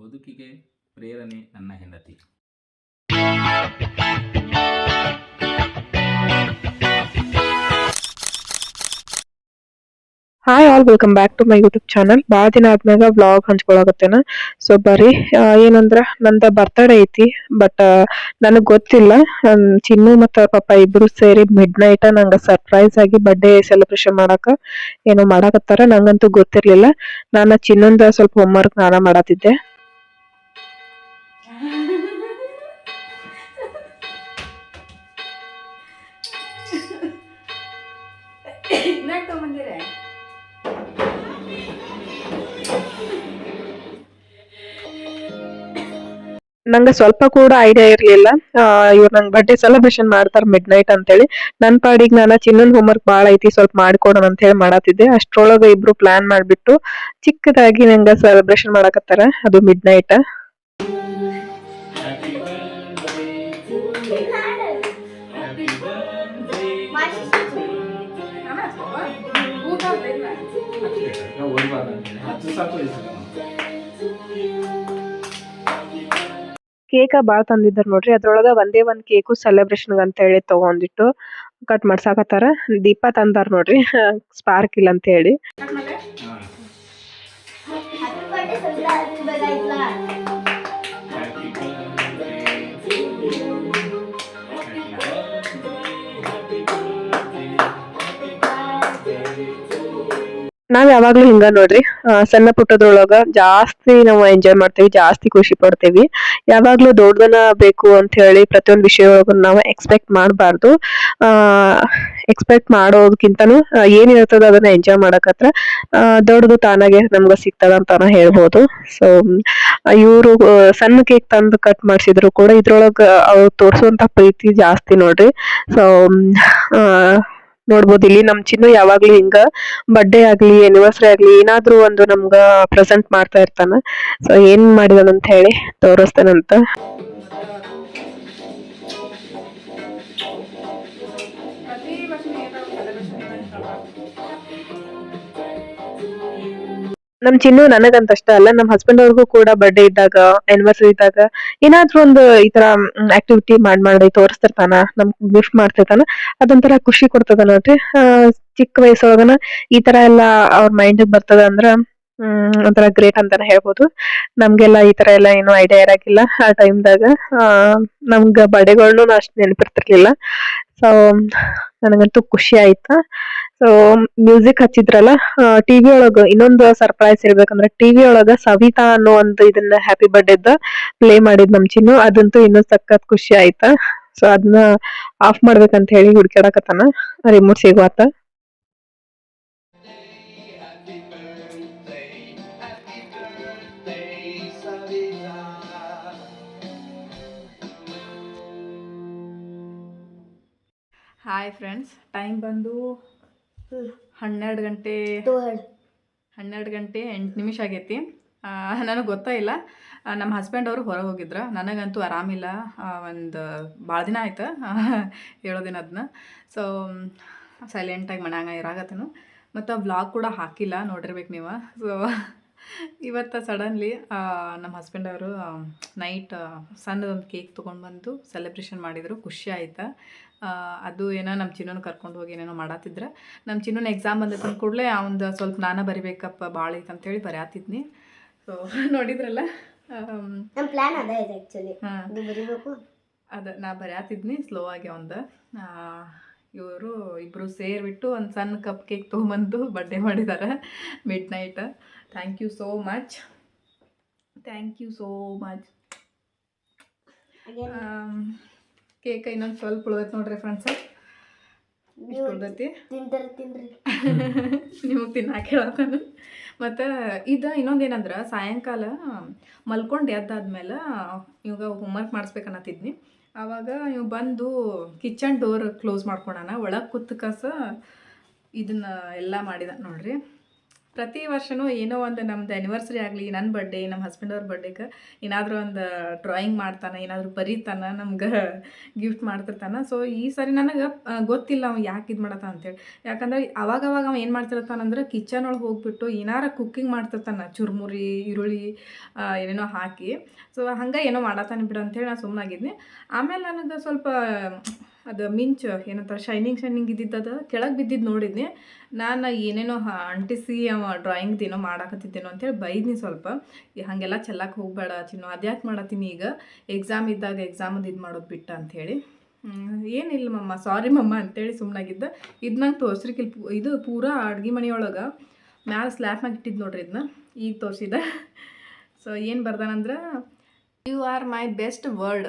ಬದುಕಿಗೆ ಪ್ರೇರಣೆ ನನ್ನ ಹೆಂಡತಿ. Hi all welcome back to my YouTube channel ಭಾಳ ದಿನ ಆದ್ಮ್ಯಾಗ ವ್ಲಾಗ್ ಹಂಚ್ಕೊಳಕತ್ತೇನ. ಸೊ ಬರೀ ಏನಂದ್ರ, ನಂದ ಬರ್ತಡೇ ಐತಿ ಬಟ್ ನನಗೆ ಗೊತ್ತಿಲ್ಲ. ನನ್ ಚಿನ್ನು ಮತ್ತ ಪಾಪ ಇಬ್ರು ಸೇರಿ ಮಿಡ್ ನೈಟ್ ನಂಗ ಸರ್ಪ್ರೈಸ್ ಆಗಿ ಬರ್ಡೇ ಸೆಲೆಬ್ರೇಷನ್ ಮಾಡಾಕ ಏನೋ ಮಾಡಾಕತ್ತಾರ, ನಂಗಂತೂ ಗೊತ್ತಿರಲಿಲ್ಲ. ನಾನು ಚಿನ್ನಂದ ಸ್ವಲ್ಪ ಹೋಮ್ವರ್ಕ್ ನಾನು ಮಾಡತ್ತಿದ್ದೆ ತಗೊಂಬಂದಿರೆ? ನಂಗೆ ಸ್ವಲ್ಪ ಕೂಡ ಐಡಿಯಾ ಇರ್ಲಿಲ್ಲ. ಇವ್ರು ನಂಗೆ ಬರ್ಡೇ ಸೆಲೆಬ್ರೇಷನ್ ಮಾಡ್ತಾರ ಮಿಡ್ ನೈಟ್ ಅಂತೇಳಿ. ನನ್ ಪಾಡಿಗೆ ನಾನು ಚಿನ್ನನ್ ಹೋಮ್ವರ್ಕ್ ಭಾಳ ಐತಿ, ಸ್ವಲ್ಪ ಮಾಡ್ಕೊಡೋಣ ಅಂತ ಹೇಳಿ ಮಾಡತ್ತಿದ್ದೆ ಅಷ್ಟ್ರೊಳಗ ಇಬ್ರು ಪ್ಲಾನ್ ಮಾಡ್ಬಿಟ್ಟು ಚಿಕ್ಕದಾಗಿ ನಂಗ ಸೆಲೆಬ್ರೇಷನ್ ಮಾಡಕತ್ತಾರ. ಅದು ಮಿಡ್ ನೈಟ್ ಕೇಕ ಬಾಳ ತಂದಿದ್ದಾರ ನೋಡ್ರಿ, ಅದ್ರೊಳಗ ಒಂದೇ ಒಂದ್ ಕೇಕು ಸೆಲೆಬ್ರೇಷನ್ ಅಂತ ಹೇಳಿ ತಗೊಂಡಿಟ್ಟು ಕಟ್ ಮಾಡ್ಸಾಕತ್ತಾರ. ದೀಪ ತಂದಾರ ನೋಡ್ರಿ ಸ್ಪಾರ್ಕ್ ಇಲ್ಲ ಅಂತ ಹೇಳಿ ಯಾವಾಗ್ಲೂ ಹಿಂಗ ನೋಡ್ರಿ. ಸಣ್ಣ ಪುಟ್ಟದ್ರೊಳಗ ಜಾಸ್ತಿ ನಾವು ಎಂಜಾಯ್ ಮಾಡ್ತೇವಿ, ಜಾಸ್ತಿ ಖುಷಿ ಪಡ್ತೇವಿ. ಯಾವಾಗ್ಲೂ ದೊಡ್ಡದನ್ನ ಬೇಕು ಅಂತ ಹೇಳಿ ಪ್ರತಿಯೊಂದ್ ವಿಷಯ ನಾವು ಎಕ್ಸ್ಪೆಕ್ಟ್ ಮಾಡಬಾರ್ದು. ಎಕ್ಸ್ಪೆಕ್ಟ್ ಮಾಡೋದಕ್ಕಿಂತನೂ ಏನಿರ್ತದ ಏನ್ ಅದನ್ನ ಎಂಜಾಯ್ ಮಾಡಕತ್ರ ದೊಡ್ಡದು ತಾನಾಗೆ ನಮ್ಗೆ ಸಿಗ್ತದ ಅಂತ ಹೇಳ್ಬೋದು. ಸೊ ಇವರು ಸಣ್ಣ ಕೇಕ್ ತಂದು ಕಟ್ ಮಾಡ್ಸಿದ್ರು ಕೂಡ ಇದ್ರೊಳಗ ಅವ್ರು ತೋರ್ಸುವಂತ ಪ್ರೀತಿ ಜಾಸ್ತಿ ನೋಡ್ರಿ. ಸೊ ನೋಡ್ಬೋದು. ಇಲ್ಲಿ ನಮ್ ಚಿನ್ನು ಯಾವಾಗ್ಲೂ ಹಿಂಗ ಬರ್ಡೇ ಆಗ್ಲಿ ಆನಿವರ್ಸರಿ ಆಗ್ಲಿ ಏನಾದ್ರೂ ಒಂದು ನಮ್ಗ ಪ್ರೆಸೆಂಟ್ ಮಾಡ್ತಾ ಇರ್ತಾನ. ಸೊ ಏನ್ ಮಾಡಿದಾನಂತ ಹೇಳಿ ತೋರಿಸ್ತಾನಂತ. ನಮ್ ಚಿನ್ನು ನನಗಂತ ಅಷ್ಟ ಅಲ್ಲ, ನಮ್ ಹಸ್ಬೆಂಡ್ ಅವ್ರಿಗೂ ಕೂಡ ಬರ್ಡೇ ಇದ್ದಾಗ ಆನಿವರ್ಸರಿ ಇದ್ದಾಗ ಏನಾದ್ರು ಒಂದು ಈ ತರ ಆಕ್ಟಿವಿಟಿ ಮಾಡ್ ಮಾಡಿ ತೋರಿಸ್ತಿರ್ತಾನ, ನಮ್ ಗಿಫ್ಟ್ ಮಾಡ್ತಿರ್ತಾನ, ಅದೊಂಥರ ಖುಷಿ ಕೊಡ್ತದ ನೋಡ್ರಿ. ಚಿಕ್ಕ ವಯಸ್ಸೊಳಗನ ಈ ತರ ಎಲ್ಲಾ ಅವ್ರ ಮೈಂಡ್ ಬರ್ತದ ಅಂದ್ರ, ಹ್ಮ್, ಒಂಥರ ಗ್ರೇಟ್ ಅಂತಾನೆ ಹೇಳ್ಬೋದು. ನಮ್ಗೆಲ್ಲ ಈ ತರ ಎಲ್ಲ ಏನು ಐಡಿಯಾ ಇರಾಕಿಲ್ಲ ಆ ಟೈಮ್ದಾಗ ನಮ್ಗ ಬರ್ಡೇಗಳ್ನು ಅಷ್ಟು ನೆನಪಿರ್ತಿರ್ಲಿಲ್ಲ. ಸೊ ನನಗಂತೂ ಖುಷಿ ಆಯ್ತಾ. ಸೊ ಮ್ಯೂಸಿಕ್ ಹಚ್ಚಿದ್ರಲ್ಲ ಟಿವಿ ಒಳಗ ಇನ್ನೊಂದು ಸರ್ಪ್ರೈಸ್ ಇರ್ಬೇಕಂದ್ರೆ ಟಿವಿ ಒಳಗ ಸವಿತಾ ಅನ್ನೋ ಒಂದು ಇದನ್ನ ಹ್ಯಾಪಿ ಬರ್ಡೇದ ಪ್ಲೇ ಮಾಡಿದ್ ನಮ್ ಚಿನ್ನು. ಅದಂತೂ ಇನ್ನೂ ಸಖತ್ ಖುಷಿ ಆಯ್ತಾ. ಸೊ ಅದನ್ನ ಆಫ್ ಮಾಡ್ಬೇಕಂತ ಹೇಳಿ ಹುಡ್ಕ್ಯಾಡಕತ್ತಾನ. ರಿಮೋಟ್ ಸಿಗುವತ್ತ ಹಾಯ್ ಫ್ರೆಂಡ್ಸ್ ಟೈಮ್ ಬಂದು ಹನ್ನೆರಡು ಗಂಟೆ ಹನ್ನೆರಡು ಗಂಟೆ ಎಂಟು ನಿಮಿಷ ಆಗೈತಿ. ನನಗೆ ಗೊತ್ತಾ ಇಲ್ಲ. ನಮ್ಮ ಹಸ್ಬೆಂಡ್ ಅವರು ಹೊರಗೆ ಹೋಗಿದ್ರು. ನನಗಂತೂ ಆರಾಮಿಲ್ಲ. ಒಂದು ಭಾಳ ದಿನ ಆಯ್ತು ಏಳು ದಿನ ಅದನ್ನ ಸೊ ಸೈಲೆಂಟಾಗಿ ಮನ್ಯಾಗ ಇರಾಗತ್ತನು. ಮತ್ತು ವ್ಲಾಗ್ ಕೂಡ ಹಾಕಿಲ್ಲ. ನೋಡಿರ್ಬೇಕು ನೀವು. ಸೊ ಇವತ್ತು ಸಡನ್ಲಿ ನಮ್ಮ ಹಸ್ಬೆಂಡ್ ಅವರು ನೈಟ್ ಸಣ್ಣದೊಂದು ಕೇಕ್ ತೊಗೊಂಡು ಬಂದು ಸೆಲೆಬ್ರೇಷನ್ ಮಾಡಿದರು. ಖುಷಿ ಆಯ್ತಾ. ಅದು ಏನೋ ನಮ್ಮ ಚಿನ್ನನ ಕರ್ಕೊಂಡು ಹೋಗಿ ಏನೇನೋ ಮಾಡತ್ತಿದ್ರೆ ನಮ್ಮ ಚಿನ್ನನ ಎಕ್ಸಾಮ್ ಬಂದ ಕೂಡಲೇ ಅವ್ನ್ದು ಸ್ವಲ್ಪ ನಾನು ಬರಿಬೇಕಪ್ಪ ಭಾಳ ಐತೆ ಅಂತೇಳಿ ಬರೆಯತ್ತಿದ್ನಿ ಸೊ ನೋಡಿದ್ರಲ್ಲ? ನಮ್ಮ ಪ್ಲ್ಯಾನ್ ಅದೇ ಇದೆ ಆ್ಯಕ್ಚುಲಿ ಬರಿಬೇಕು? ಅದ ನಾ ಬರೆಯತ್ತಿದ್ನಿ ಸ್ಲೋ ಆಗಿ ಅವಂದು. ಇವರು ಇಬ್ಬರು ಸೇರಿಬಿಟ್ಟು ಒಂದು ಸಣ್ಣ ಕಪ್ ಕೇಕ್ ತೊಗೊಂಬಂದು ಬರ್ಡೇ ಮಾಡಿದ್ದಾರೆ midnight thank you so much thank you so much cake ಇನ್ನೊಂದು ಸ್ವಲ್ಪ ಉಳ್ದೈತೆ ನೋಡ್ರಿ ಫ್ರೆಂಡ್ಸ್ ನೀವು ಉಳ್ದೈತಿ. ತಿಂತಾರೆ ತಿನ್ರಿ. ನಿಮಗೆ ತಿನ್ನಾಕ ಹೇಳತ್ತಾನು ಮತ್ತು ಇದು ಇನ್ನೊಂದೇನಂದ್ರೆ ಸಾಯಂಕಾಲ ಮಲ್ಕೊಂಡು ಎದ್ದಾದ್ಮೇಲೆ ಇವಾಗ ಹೋಮ್ವರ್ಕ್ ಮಾಡಿಸ್ಬೇಕನ್ನತ್ತಿದ್ನಿ ಆವಾಗ ಇವ್ ಬಂದು ಕಿಚನ್ ಡೋರ್ ಕ್ಲೋಸ್ ಮಾಡ್ಕೊಳೋಣ ಒಳಗೆ ಕೂತ್ ಕಸ ಇದನ್ನ ಎಲ್ಲ ಮಾಡಿದ ನೋಡ್ರಿ. ಪ್ರತಿ ವರ್ಷನೂ ಏನೋ ಒಂದು ನಮ್ದು ಆ್ಯನಿವರ್ಸರಿ ಆಗಲಿ ನನ್ನ ಬರ್ಡೇ ನಮ್ಮ ಹಸ್ಬೆಂಡ್ ಅವ್ರ ಬರ್ಡೇಗೆ ಏನಾದರೂ ಒಂದು ಡ್ರಾಯಿಂಗ್ ಮಾಡ್ತಾನೆ, ಏನಾದರೂ ಬರೀತಾನೆ, ನಮ್ಗೆ ಗಿಫ್ಟ್ ಮಾಡ್ತಿರ್ತಾನೆ. ಸೊ ಈ ಸರಿ ನನಗೆ ಗೊತ್ತಿಲ್ಲ ಅವ ಯಾಕೆ ಇದು ಮಾಡತ್ತ ಅಂತೇಳಿ. ಯಾಕಂದ್ರೆ ಅವಾಗ ಅವಾಗ ಅವ ಏನು ಮಾಡ್ತಿರ್ತಾನಂದ್ರೆ ಕಿಚನ್ ಒಳಗೆ ಹೋಗ್ಬಿಟ್ಟು ಏನಾರ ಕುಕ್ಕಿಂಗ್ ಮಾಡ್ತಿರ್ತಾನೆ. ಚುರುಮುರಿ, ಈರುಳ್ಳಿ ಏನೇನೋ ಹಾಕಿ. ಸೊ ಹಂಗೆ ಏನೋ ಮಾಡತ್ತಾನೆ ಬಿಡು ಅಂತೇಳಿ ನಾನು ಸುಮ್ಮನಾಗಿದ್ನಿ ಆಮೇಲೆ ನನಗೆ ಸ್ವಲ್ಪ ಅದು ಮಿಂಚು, ಏನಂತಾರೆ ಶೈನಿಂಗ್ ಶೈನಿಂಗ್ ಇದ್ದಿದ್ದದ ಕೆಳಗೆ ಬಿದ್ದಿದ್ದು ನೋಡಿದ್ನಿ. ನಾನು ಏನೇನೋ ಅಂಟಿಸಿ ಅವ ಡ್ರಾಯಿಂಗ್ದು ಏನೋ ಮಾಡಾಕತ್ತಿದ್ದೇನೋ ಅಂತೇಳಿ ಬೈದ್ನಿ ಸ್ವಲ್ಪ. ಹಾಗೆಲ್ಲ ಚೆಲ್ಲಕ್ಕೆ ಹೋಗಬೇಡ ಚಿನ್ನು ಅದ್ಯಾಕೆ ಮಾಡತ್ತೀನಿ ಈಗ? ಎಕ್ಸಾಮ್ ಇದ್ದಾಗ ಎಕ್ಸಾಮದು ಇದು ಮಾಡೋದು ಬಿಟ್ಟ ಅಂಥೇಳಿ ಏನಿಲ್ಲ ಮಮ್ಮ ಸಾರಿ ಮಮ್ಮ ಅಂತೇಳಿ ಸುಮ್ಮನಾಗಿದ್ದ ಇದು ನಂಗೆ ತೋರಿಸ್ರಿಕಿಲ್ ಪೂ, ಇದು ಪೂರಾ ಅಡ್ಗೆ ಮನೆಯೊಳಗೆ. ಮ್ಯಾಲೆ ಸ್ಲ್ಯಾಪ್ ಇಟ್ಟಿದ್ದು ನೋಡ್ರಿ ಇದನ್ನ ಈಗ ತೋರಿಸಿದ ಸೊ ಏನು ಬರ್ದಾನಂದ್ರೆ you are my best world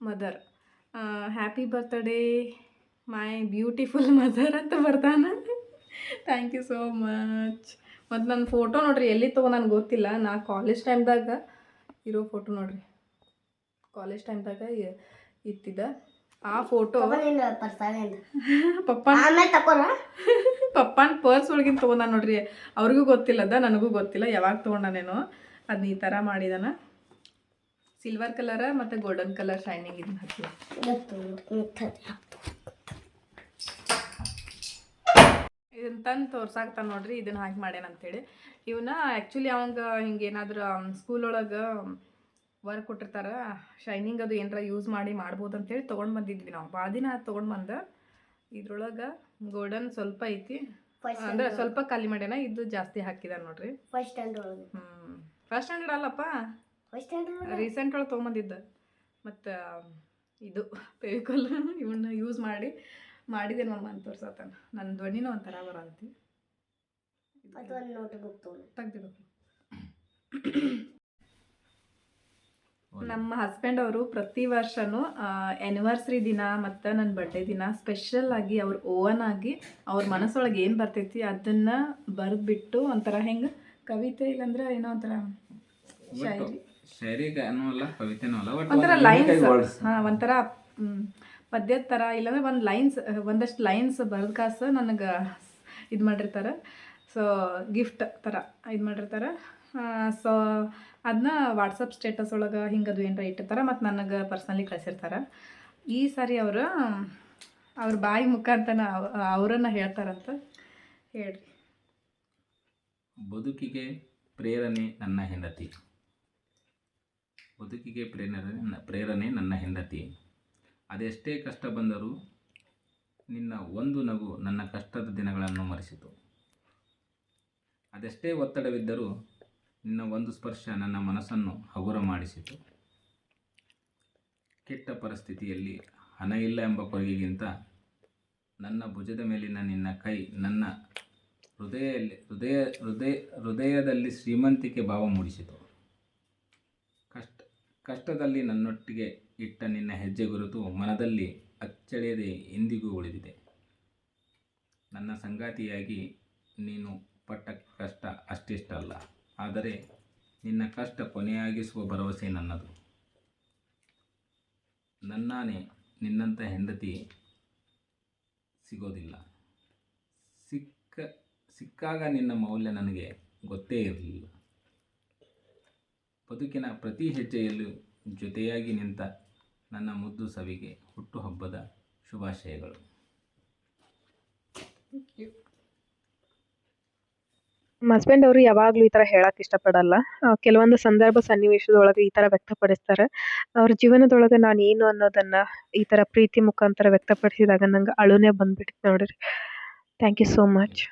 mother happy birthday my beautiful mother ಅಂತ ಬರ್ತಾನ ಥ್ಯಾಂಕ್ ಯು ಸೋ ಮಚ್ ಮತ್ತು ನನ್ನ ಫೋಟೋ ನೋಡ್ರಿ ಎಲ್ಲಿ ತಗೋ ನನಗೆ ಗೊತ್ತಿಲ್ಲ. ನಾ ಕಾಲೇಜ್ ಟೈಮ್ದಾಗ ಇರೋ ಫೋಟೋ ನೋಡ್ರಿ. ಕಾಲೇಜ್ ಟೈಮ್ದಾಗ ಇತ್ತಿದ್ದ. ಆ ಫೋಟೋ ಪಪ್ಪ ಪಪ್ಪನ ಪರ್ಸ್ ಒಳಗಿನ ತೊಗೊಂಡ ನೋಡ್ರಿ. ಅವ್ರಿಗೂ ಗೊತ್ತಿಲ್ಲದ ನನಗೂ ಗೊತ್ತಿಲ್ಲ. ಯಾವಾಗ ತೊಗೊಂಡೇನೋ ಅದನ್ನ ಈ ಥರ ಮಾಡಿದಾನ. ಸಿಲ್ವರ್ ಕಲರ ಮತ್ತು ಗೋಲ್ಡನ್ ಕಲರ್ ಶೈನಿಂಗ್ ಇದನ್ನ ಹಾಕಿ. ಇದನ್ನ ತಂದು ತೋರ್ಸಾಕ್ತಾನೆ ನೋಡ್ರಿ ಇದನ್ನ ಹಾಕಿ ಮಾಡ್ಯಾನ ಅಂತೇಳಿ. ಇವನ್ನ ಆ್ಯಕ್ಚುಲಿ ಅವಂಗ ಹಿಂಗೆ ಏನಾದ್ರು ಸ್ಕೂಲ್ ಒಳಗೆ ವರ್ಕ್ ಕೊಟ್ಟಿರ್ತಾರೆ ಶೈನಿಂಗ್ ಅದು ಏನಾರ ಯೂಸ್ ಮಾಡಿ ಮಾಡ್ಬೋದು ಅಂತೇಳಿ ತೊಗೊಂಡು ಬಂದಿದ್ವಿ ನಾವು. ಭಾಳ ದಿನ ತೊಗೊಂಡು ಬಂದ. ಇದ್ರೊಳಗೆ ಗೋಲ್ಡನ್ ಸ್ವಲ್ಪ ಐತಿ. ಅಂದ್ರೆ ಸ್ವಲ್ಪ ಖಾಲಿ ಮಾಡ್ಯಾನ ಇದು ಜಾಸ್ತಿ ಹಾಕಿದ ನೋಡ್ರಿ. ಫಸ್ಟ್ ಸ್ಟ್ಯಾಂಡರ್ಡ್ ಹ್ಞೂ ಫಸ್ಟ್ ಸ್ಟ್ಯಾಂಡರ್ಡ್ ಅಲ್ಲಪ್ಪ. ರೀಸೆಂಟ್ ಒಳಗೆ ತೊಗೊಂಬಂದಿದ್ದ ಮತ್ತು ಇದು ಫೆವಿಕಾಲ್ ಇವನ್ನ ಯೂಸ್ ಮಾಡಿ ಮಾಡಿದೆ ಮಮ್ಮ ಅಂತ ತೋರ್ಸತ್ತಾನ ನನ್ನ ಧ್ವನಿನೂ ಒಂಥರ ಬರಂತಿ ನಮ್ಮ ಹಸ್ಬೆಂಡ್ ಅವರು ಪ್ರತಿ ವರ್ಷನೂ ಆ್ಯನಿವರ್ಸರಿ ದಿನ ಮತ್ತು ನನ್ನ ಬರ್ಡೇ ದಿನ ಸ್ಪೆಷಲ್ ಆಗಿ ಅವ್ರ ಓವನ್ ಆಗಿ ಅವ್ರ ಮನಸ್ಸೊಳಗೆ ಏನು ಬರ್ತೈತಿ ಅದನ್ನು ಬರೆದ್ಬಿಟ್ಟು ಒಂಥರ ಹೆಂಗೆ ಕವಿತೆ ಇಲ್ಲಂದ್ರೆ ಏನೋ ಒಂಥರ ಶಾಯರಿ ಶೈರಿಗೆ ಅನ್ನೋಲ್ಲ ಕವಿತೆನೂ ಅಲ್ಲ ಒಂಥರ ಲೈನ್ಸ್ ಹಾಂ ಒಂಥರ ಪದ್ಯದ ಥರ ಇಲ್ಲಾಂದ್ರೆ ಒಂದು ಲೈನ್ಸ್ ಒಂದಷ್ಟು ಲೈನ್ಸ್ ಬರೆದ ಕಾಸು ನನಗೆ ಇದು ಮಾಡಿರ್ತಾರೆ. ಸೊ ಗಿಫ್ಟ್ ಥರ ಇದು ಮಾಡಿರ್ತಾರೆ. ಸೊ ಅದನ್ನ ವಾಟ್ಸಪ್ ಸ್ಟೇಟಸ್ ಒಳಗೆ ಹಿಂಗದು ಏನಾರ ಇಟ್ಟಿರ್ತಾರೆ ಮತ್ತು ನನಗೆ ಪರ್ಸ್ನಲಿ ಕಳಿಸಿರ್ತಾರೆ. ಈ ಸಾರಿ ಅವರು ಅವ್ರ ಬಾಯಿ ಮುಖಾಂತನ ಅವರನ್ನು ಹೇಳ್ತಾರಂತ ಹೇಳ್ರಿ. ಬದುಕಿಗೆ ಪ್ರೇರಣೆ ನನ್ನ ಹೆಂಡತಿ. ಬದುಕಿಗೆ ಪ್ರೇರಣೆ ನನ್ನ ಪ್ರೇರಣೆ ನನ್ನ ಹೆಂಡತಿ. ಅದೆಷ್ಟೇ ಕಷ್ಟ ಬಂದರೂ ನಿನ್ನ ಒಂದು ನಗು ನನ್ನ ಕಷ್ಟದ ದಿನಗಳನ್ನು ಮರೆಸಿತು. ಅದೆಷ್ಟೇ ಒತ್ತಡವಿದ್ದರೂ ನಿನ್ನ ಒಂದು ಸ್ಪರ್ಶ ನನ್ನ ಮನಸ್ಸನ್ನು ಹಗುರ ಮಾಡಿಸಿತು. ಕೆಟ್ಟ ಪರಿಸ್ಥಿತಿಯಲ್ಲಿ ಹಣ ಇಲ್ಲ ಎಂಬ ಕೊರಗಿಗಿಂತ ನನ್ನ ಭುಜದ ಮೇಲಿನ ನಿನ್ನ ಕೈ ನನ್ನ ಹೃದಯಲ್ಲಿ ಹೃದಯ ಹೃದಯ, ಹೃದಯದಲ್ಲಿ ಶ್ರೀಮಂತಿಕೆ ಭಾವ ಮೂಡಿಸಿತು. ಕಷ್ಟದಲ್ಲಿ ನನ್ನೊಟ್ಟಿಗೆ ಇಟ್ಟ ನಿನ್ನ ಹೆಜ್ಜೆ ಗುರುತು ಮನದಲ್ಲಿ ಅಚ್ಚಳಿಯದೆ ಎಂದಿಗೂ ಉಳಿದಿದೆ. ನನ್ನ ಸಂಗಾತಿಯಾಗಿ ನೀನು ಪಟ್ಟ ಕಷ್ಟ ಅಷ್ಟಿಷ್ಟಲ್ಲ ಆದರೆ ನಿನ್ನ ಕಷ್ಟ ಕೊನೆಯಾಗಿಸುವ ಭರವಸೆ ನನ್ನದು. ನನ್ನಾನೆ ನಿನ್ನಂಥ ಹೆಂಡತಿ ಸಿಗೋದಿಲ್ಲ. ಸಿಕ್ಕ, ಸಿಕ್ಕಾಗ ನಿನ್ನ ಮೌಲ್ಯ ನನಗೆ ಗೊತ್ತೇ ಇರಲಿಲ್ಲ. ಬದುಕಿನ ಪ್ರತಿ ಹೆಜ್ಜೆಯಲ್ಲೂ ಜೊತೆಯಾಗಿ ನಿಂತ ನನ್ನ ಮುದ್ದು ಸವಿಗೆ ಹುಟ್ಟುಹಬ್ಬದ ಶುಭಾಶಯಗಳು. ನಮ್ಮ ಹಸ್ಬೆಂಡ್ ಅವರು ಯಾವಾಗಲೂ ಈ ತರ ಹೇಳಕ್ಕೆ ಇಷ್ಟಪಡಲ್ಲ. ಕೆಲವೊಂದು ಸಂದರ್ಭ ಸನ್ನಿವೇಶದೊಳಗೆ ಈ ತರ ವ್ಯಕ್ತಪಡಿಸ್ತಾರೆ. ಅವ್ರ ಜೀವನದೊಳಗೆ ನಾನು ಏನು ಅನ್ನೋದನ್ನ ಈ ತರ ಪ್ರೀತಿ ಮುಖಾಂತರ ವ್ಯಕ್ತಪಡಿಸಿದಾಗ ನಂಗೆ ಅಳುನೇ ಬಂದ್ಬಿಟ್ಟಿತ್ತು ನೋಡ್ರಿ. Thank you so much